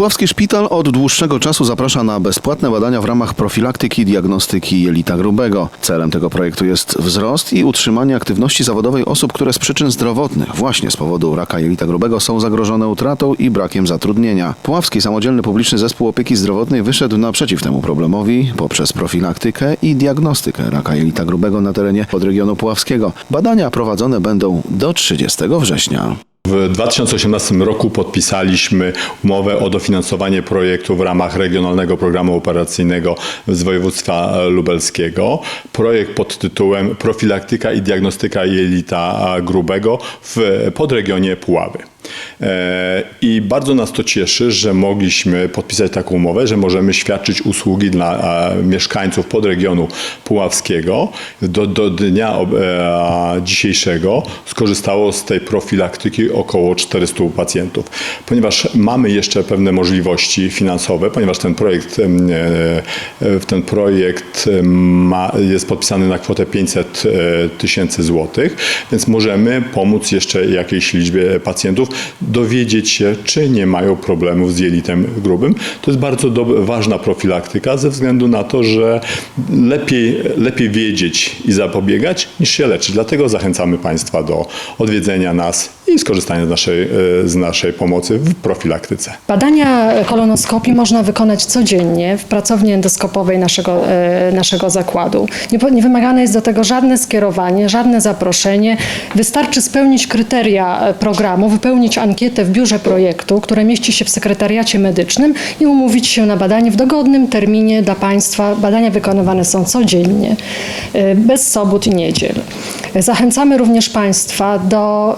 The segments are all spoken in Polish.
Puławski Szpital od dłuższego czasu zaprasza na bezpłatne badania w ramach profilaktyki i diagnostyki jelita grubego. Celem tego projektu jest wzrost i utrzymanie aktywności zawodowej osób, które z przyczyn zdrowotnych, właśnie z powodu raka jelita grubego, są zagrożone utratą i brakiem zatrudnienia. Puławski Samodzielny Publiczny Zespół Opieki Zdrowotnej wyszedł naprzeciw temu problemowi poprzez profilaktykę i diagnostykę raka jelita grubego na terenie podregionu puławskiego. Badania prowadzone będą do 30 września. W 2018 roku podpisaliśmy umowę o dofinansowanie projektu w ramach Regionalnego Programu Operacyjnego z województwa lubelskiego. Projekt pod tytułem Profilaktyka i diagnostyka jelita grubego w podregionie Puławy. E, I bardzo nas to cieszy, że mogliśmy podpisać taką umowę, że możemy świadczyć usługi dla e, mieszkańców podregionu puławskiego. Do, do dnia e, dzisiejszego skorzystało z tej profilaktyki około 400 pacjentów. Ponieważ mamy jeszcze pewne możliwości finansowe, ponieważ ten projekt, ten projekt ma, jest podpisany na kwotę 500 tysięcy złotych, więc możemy pomóc jeszcze jakiejś liczbie pacjentów dowiedzieć się, czy nie mają problemów z jelitem grubym. To jest bardzo ważna profilaktyka ze względu na to, że lepiej, lepiej wiedzieć i zapobiegać niż się leczyć. Dlatego zachęcamy Państwa do odwiedzenia nas i skorzystania z naszej, z naszej pomocy w profilaktyce. Badania kolonoskopii można wykonać codziennie w pracowni endoskopowej naszego, naszego zakładu. Nie, nie wymagane jest do tego żadne skierowanie, żadne zaproszenie. Wystarczy spełnić kryteria programu, wypełnić ankietę w biurze projektu, które mieści się w sekretariacie medycznym i umówić się na badanie w dogodnym terminie dla Państwa. Badania wykonywane są codziennie, bez sobot i niedziel. Zachęcamy również Państwa do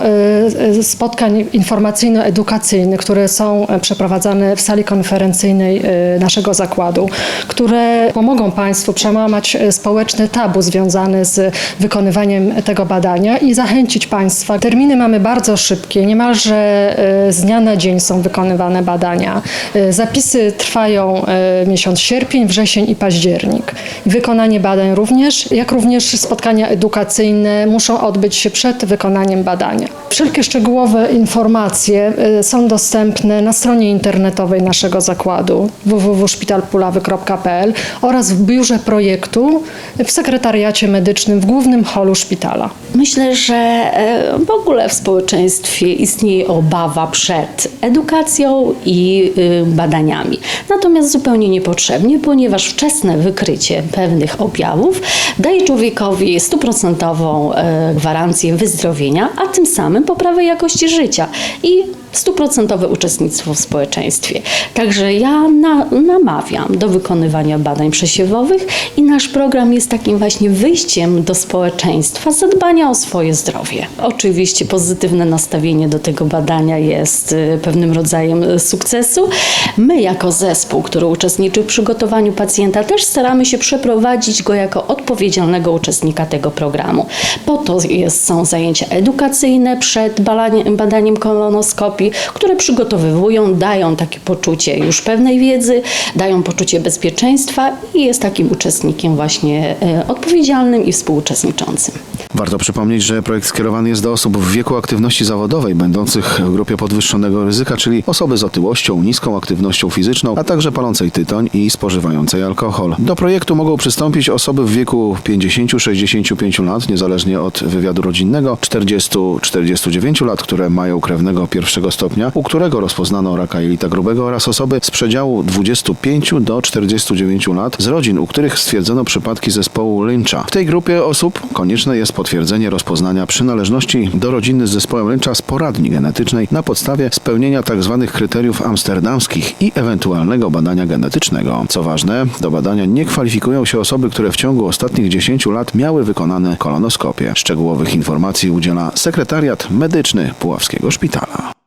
spotkań informacyjno-edukacyjnych, które są przeprowadzane w sali konferencyjnej naszego zakładu, które pomogą Państwu przełamać społeczne tabu związane z wykonywaniem tego badania i zachęcić Państwa. Terminy mamy bardzo szybkie, niemalże z dnia na dzień są wykonywane badania. Zapisy trwają miesiąc sierpień, wrzesień i październik. Wykonanie badań również, jak również spotkania edukacyjne muszą odbyć się przed wykonaniem badania. Wszelkie szczegółowe informacje są dostępne na stronie internetowej naszego zakładu www.szpitalpulawy.pl oraz w biurze projektu w sekretariacie medycznym w głównym holu szpitala. Myślę, że e, w ogóle w społeczeństwie istnieje obawa przed edukacją i y, badaniami. Natomiast zupełnie niepotrzebnie, ponieważ wczesne wykrycie pewnych objawów daje człowiekowi stuprocentową gwarancję wyzdrowienia, a tym samym poprawę jakości życia. I stuprocentowe uczestnictwo w społeczeństwie. Także ja na, namawiam do wykonywania badań przesiewowych i nasz program jest takim właśnie wyjściem do społeczeństwa, zadbania o swoje zdrowie. Oczywiście pozytywne nastawienie do tego badania jest y, pewnym rodzajem sukcesu. My jako zespół, który uczestniczy w przygotowaniu pacjenta, też staramy się przeprowadzić go jako odpowiedzialnego uczestnika tego programu. Po to jest, są zajęcia edukacyjne przed badaniem, badaniem kolonoskopii, które przygotowywują, dają takie poczucie już pewnej wiedzy, dają poczucie bezpieczeństwa i jest takim uczestnikiem właśnie e, odpowiedzialnym i współuczestniczącym. Warto przypomnieć, że projekt skierowany jest do osób w wieku aktywności zawodowej, będących w grupie podwyższonego ryzyka, czyli osoby z otyłością, niską aktywnością fizyczną, a także palącej tytoń i spożywającej alkohol. Do projektu mogą przystąpić osoby w wieku 50-65 lat, niezależnie od wywiadu rodzinnego, 40-49 lat, które mają krewnego pierwszego stopnia, u którego rozpoznano raka jelita grubego oraz osoby z przedziału 25 do 49 lat z rodzin, u których stwierdzono przypadki zespołu Lyncha. W tej grupie osób konieczne jest potwierdzenie rozpoznania przynależności do rodziny z zespołem Lyncha z poradni genetycznej na podstawie spełnienia tzw. kryteriów amsterdamskich i ewentualnego badania genetycznego. Co ważne, do badania nie kwalifikują się osoby, które w ciągu ostatnich 10 lat miały wykonane kolonoskopie. Szczegółowych informacji udziela sekretariat medyczny Puławskiego Szpitala.